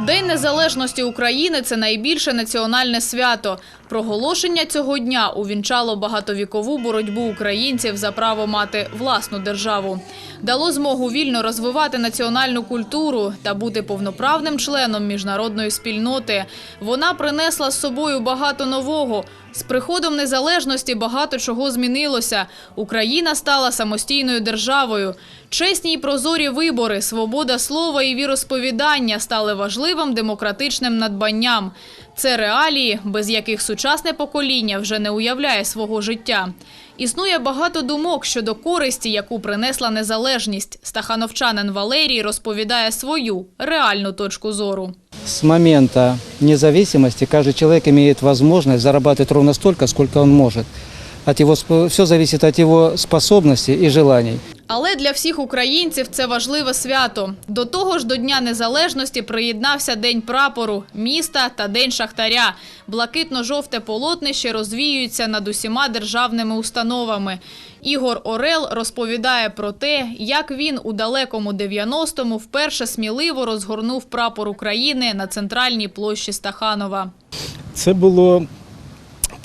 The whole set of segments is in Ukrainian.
День незалежності України це найбільше національне свято. Проголошення цього дня увінчало багатовікову боротьбу українців за право мати власну державу. Дало змогу вільно розвивати національну культуру та бути повноправним членом міжнародної спільноти. Вона принесла з собою багато нового. З приходом незалежності багато чого змінилося. Україна стала самостійною державою. Чесні й прозорі вибори, свобода слова і віросповідання стали важливим демократичним надбанням. Це реалії, без яких сучасне покоління вже не уявляє свого життя. Існує багато думок щодо користі, яку принесла незалежність. Стахановчанин Валерій розповідає свою реальну точку зору. С момента независимости каждый человек имеет возможность зарабатывать ровно столько, сколько он может. От его, все зависит от его способностей и желаний. Але для всіх українців це важливе свято. До того ж, до Дня Незалежності приєднався День прапору, міста та День шахтаря. Блакитно-жовте полотнище розвіюється над усіма державними установами. Ігор Орел розповідає про те, як він у далекому 90-му вперше сміливо розгорнув прапор України на центральній площі Стаханова. Це було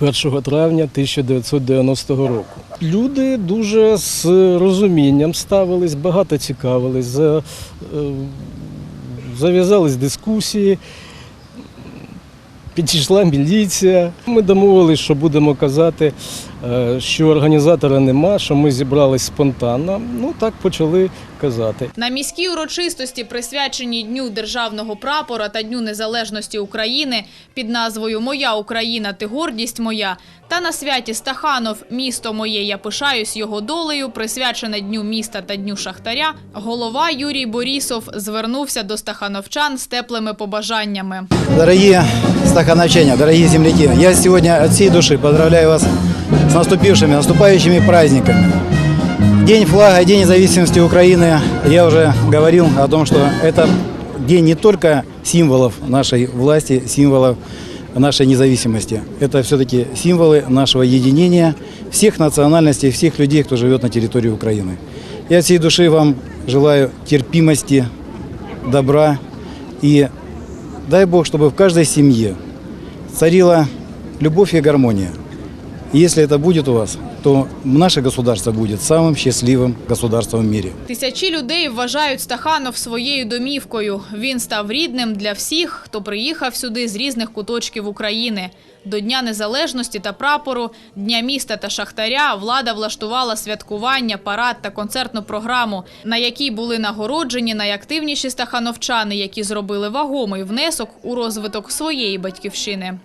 1 травня 1990 року. Люди дуже з розумінням ставились, багато цікавились, е, зав'язались дискусії, підійшла міліція. Ми домовилися, що будемо казати, що організатора нема, що ми зібрались спонтанно. Ну так почали казати. На міській урочистості, присвяченій Дню державного прапора та Дню незалежності України під назвою Моя Україна, ти гордість моя, та на святі Стаханов Місто моє, я пишаюсь його долею, присвячене Дню міста та Дню Шахтаря, голова Юрій Борісов звернувся до стахановчан з теплими побажаннями. Дорогие стахановчане, дорогие земляки, я сегодня от всей души поздравляю вас с наступившими, наступающими праздниками. День флага, День независимости Украины. Я уже говорил о том, что это день не только символов нашей власти, символов нашей независимости. Это все-таки символы нашего единения всех национальностей, всех людей, кто живет на территории Украины. Я всей души вам желаю терпимости, добра и Дай Бог, чтобы в каждой семье царила любовь и гармония. И если это будет у вас, то наше государство будет самым счастливым государством в мире. Тисячі людей вважають Стаханов своєю домівкою. Він став рідним для всіх, хто приїхав сюди з різних куточків України. До Дня Незалежності та прапору, Дня міста та Шахтаря влада влаштувала святкування, парад та концертну програму, на якій були нагороджені найактивніші стахановчани, які зробили вагомий внесок у розвиток своєї батьківщини.